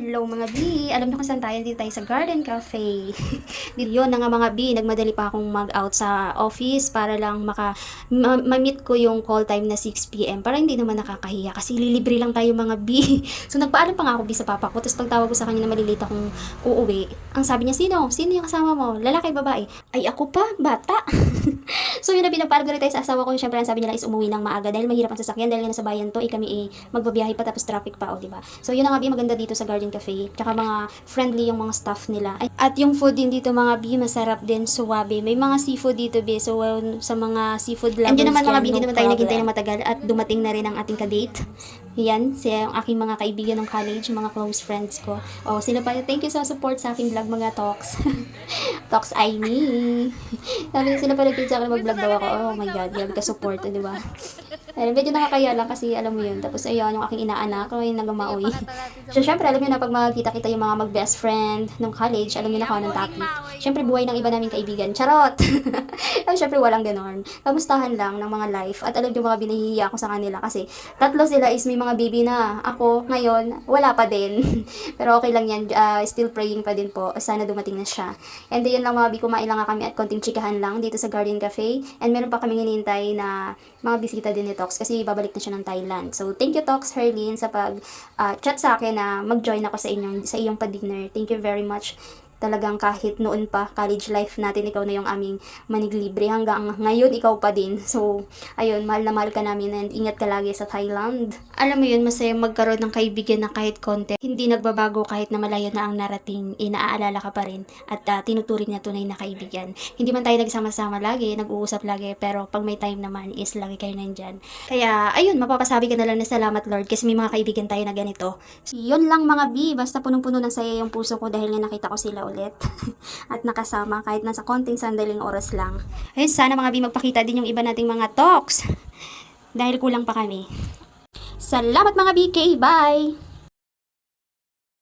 Hello mga B! Alam niyo kung saan tayo? Dito tayo sa Garden Cafe. Yun na nga mga B, nagmadali pa akong mag-out sa office para lang maka, ma- ma-meet ko yung call time na 6pm para hindi naman nakakahiya kasi lilibre lang tayo mga B. So nagpaalam pa nga ako B sa papa ko tapos pagtawag ko sa kanya na malilate akong uuwi. Ang sabi niya, sino? Sino yung kasama mo? Lalaki, babae? Ay ako pa, bata. so yun na rin tayo sa asawa ko. Siyempre ang sabi nila is umuwi ng maaga dahil mahirap ang sasakyan dahil nga nasa bayan to, eh kami eh magbabiyahe pa tapos traffic pa, o di ba? So yun na nga B, maganda dito sa Garden Cafe. Tsaka mga friendly yung mga staff nila. At yung food din dito mga B, masarap din, suwabe. May mga seafood dito B, so well, sa mga seafood lovers. Andiyan naman mga B, dyan, hindi no naman tayo naghintay ng matagal at dumating na rin ang ating kadate. Yan, siya yung aking mga kaibigan ng college, mga close friends ko. Oh, sila pa, thank you sa support sa aking vlog mga talks. talks I me. Sabi sila pa nag sa akin mag-vlog daw ako. Oh my god, grabe ka support, di ba? Ayun, medyo nakakaya lang kasi alam mo yun. Tapos ayun, yung aking inaanak, yung nagamauwi. So, syempre, alam niyo na pag magkita-kita yung mga mag-best friend ng college, alam niyo na kung anong topic. Syempre, buhay ng iba naming kaibigan. Charot! Ay, syempre, walang ganon. Kamustahan lang ng mga life. At alam niyo mga binahihiya ako sa kanila kasi tatlo sila is may mga baby na. Ako, ngayon, wala pa din. Pero okay lang yan. Ah, still praying pa din po. Sana dumating na siya. And then, yun lang mga bi, kumain lang kami at konting chikahan lang dito sa Garden Cafe. And meron pa kami hinihintay na mga bisita din ni Tox kasi babalik na siya ng Thailand. So, thank you Tox, Herlin, sa pag ah, chat sa akin na mag-join ako sa inyong sa iyong pa-dinner. Thank you very much. Talagang kahit noon pa, college life natin, ikaw na yung aming maniglibre. Hanggang ngayon, ikaw pa din. So, ayun, mahal na mahal ka namin and ingat ka lagi sa Thailand. Alam mo yun, masaya magkaroon ng kaibigan na kahit konti. Hindi nagbabago kahit na malayo na ang narating, inaaalala ka pa rin at ah, tinuturing na tunay na kaibigan. Hindi man tayo nagsama-sama lagi, nag-uusap lagi, pero pag may time naman is lagi kayo nandyan. Kaya, ayun, mapapasabi ka na lang na salamat Lord kasi may mga kaibigan tayo na ganito. Yun lang mga B, basta punong-puno ng saya yung puso ko dahil nga nakita ko sila ulit. At nakasama kahit nasa konting sandaling oras lang. Ayun, sana mga B magpakita din yung iba nating mga talks. Dahil kulang pa kami. Salamat mga BK, bye!